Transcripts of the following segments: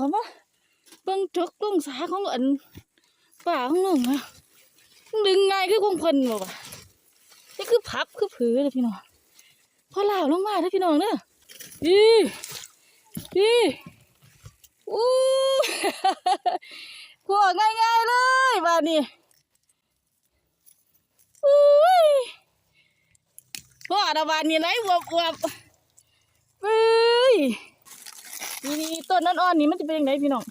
เขามาเบิ่งจกลงสาของอันป่าของน้องอะดึงง่ายคือคงเพิ่นบ่วะนี่คือพับคือผือเลยพี่น้องพอลาวลงมาเด้อพี่น้องเด้อดีดีอู้พวกง่ายๆเลยบ้านนี้อุ้ยพ่อระบานนี่ไหนวบวบเฮ้ย นี่นี่ต้นนั้นอ่อนนี่มันจะเป็นยังไงพี่น้อง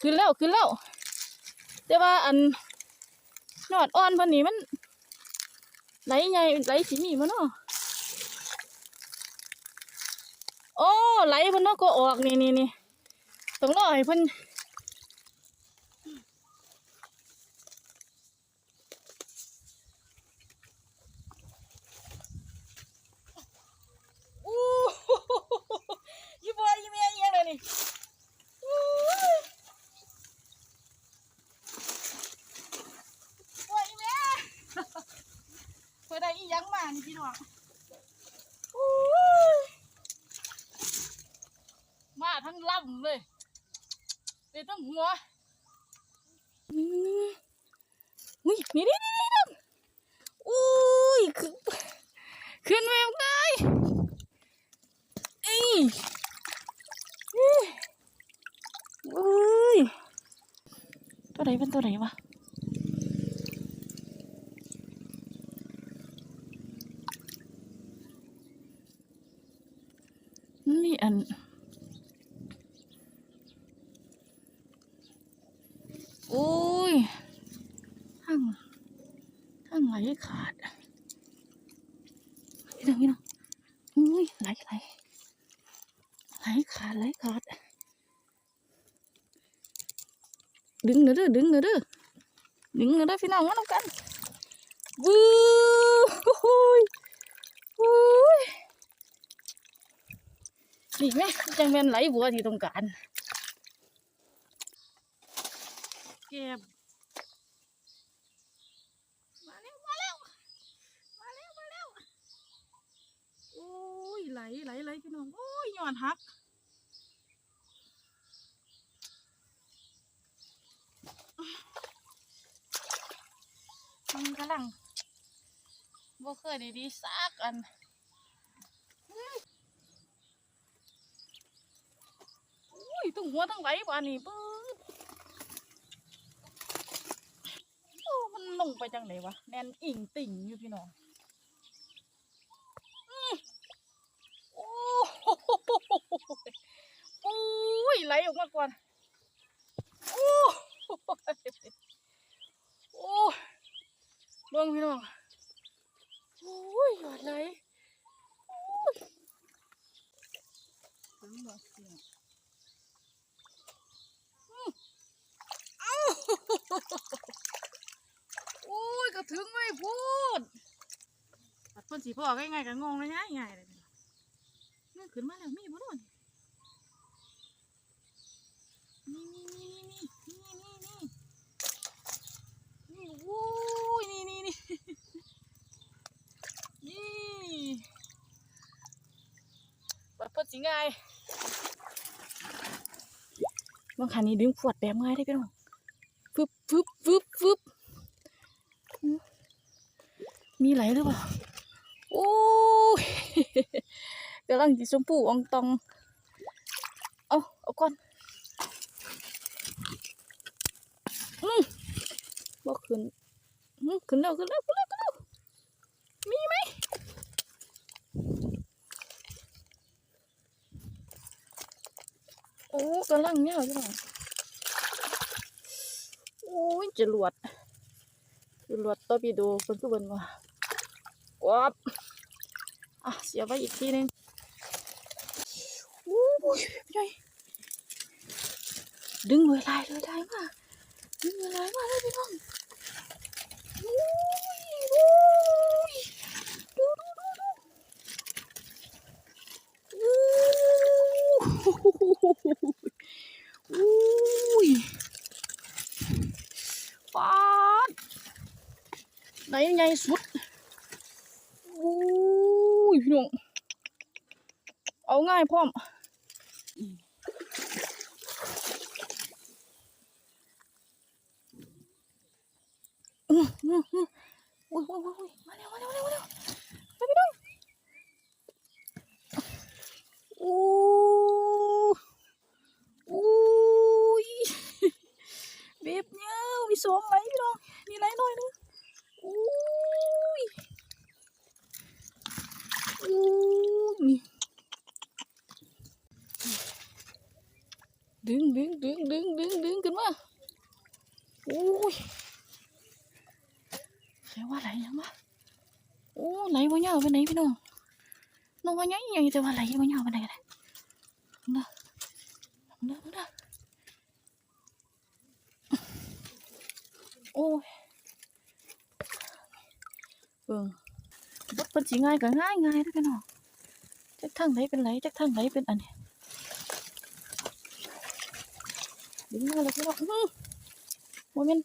ขึ้นแล้วขึ้นแล้วแต่ว่าอันยอดอ่อนพันนี้มันไหลไงไหลสีมีมันเนาะโอ้ไหลมันเนาะก็ออกนี่นี่นี่ต้องรอให้พิ่นอู้หูยี่บัวยี่เมียยังเลยนี่อู้บัวยี่เมีย เพื่อได้อีหยังมานี่พี่น้องอู้ยมาทั้ งเลยเลยทั้งหัวอุ้ยนี่นี่นี่นี่อุ้ยขึ้นขึ้นไปเลยอีอีอุ้ยตัวไหนเป็นตัวไหนวะนี่อัน โอ้ยทั้ง ทั้งไหลขาด พี่น้องพี่น้องอุ้ยไหลไหลไหลขาดไหลขาด ดึงเด้อเด้อดึงเด้อเด้อดึงเด้อเด้อพี่น้องมาทำกันวู้ฮู้ยวู้ยนี่แม่จังเป็นไหลบัวที่ต้องการเก็บมาแล้วมาแล้วมาแล้วมาแล้วโอ้ยไหลไหลไหลพี่น้องโอ้ยย้อนหักมันกำลังบ่เคยด้ดีสักอันอุ้ยตั้งหัวตั้งไหลป่านนี้ปื๊ดโอ้มันลงไปจังไหนวะ แนนอิ่งติ่งอยู่พี่น้องอื้อโอ้โหอุ้ ยไหลออกมาก่อน โอ้โอ้เบิ่งพี่น้องโอ้ยหยอดไหลโอ้ยเบิ่งเสียงโอ้ยก็ถึงไม่พูดปัดคนสีพ่อง่ายๆก็งงเลยง่ายง่ายๆเลยนี่ขึ้นมาแล้วมีบ่โดน นี่นี่นี่นี่นี่นี่นี่โอ้ยนี่นี่นี่นี่ปัดคนสีง่ายบางคันนี้ดึงปวดแบบง่ายได้พี่น้องฟึบฟึบฟึบฟึบมีไหลหรือเปล่าโอ้ยกำลังจิชมพูอองตอง เอาเอาก่อนอืมบอ กขึ้นขึ้นแล้วขึ้นแล้วขึ้นแล้วขึ้นแล้วมีไหมโอ้กำลังเนี่ยใช่ไหมโอ้ยจรวดจรวดตอร์ปิโดเพิ่นคือเบิ่นว่าวับอะเสียไปอีกทีนึงโอ้ยพี่ใหญ่ดึงเลยลายเลยลายมาดึงเลยลายมาเลยพี่น้อง อ้ยโอ้ยดูดูดูดูโอ้โอ้ยปาดไหนใหญ่สุดอู้ยพี่น้องเอเอาง่ายพร้อม อุ้ยอุ้ยอุ้ยอุ้ยมาเร็วมาเร็วมาเร็วมาเร็วไปพี่น้องอู้อู้ยเบบเนี้ยมีสองไหลพี่น้องมีไหลหน่อยนึงอู้ยอู้ยดึงดึงดึงดึงดึงดึงขึ้นมาอู้ย ว่าไหลยังวะโอ้ไหลบ่ยาไปไหนพี่น้องน้องว่ายังยังแต่ว่าไหลบ่ยาไปไหนกันเลยเด้อเด้อเด้อโอ้ยเบิ่งบดเป็นสีง่ายก็ง่ายง่ายเด้อพี่น้องจักทางไหนเป็นไหลจักทางไหนเป็นอันนี้ดึงมาเลยพี่น้องโมเมนต์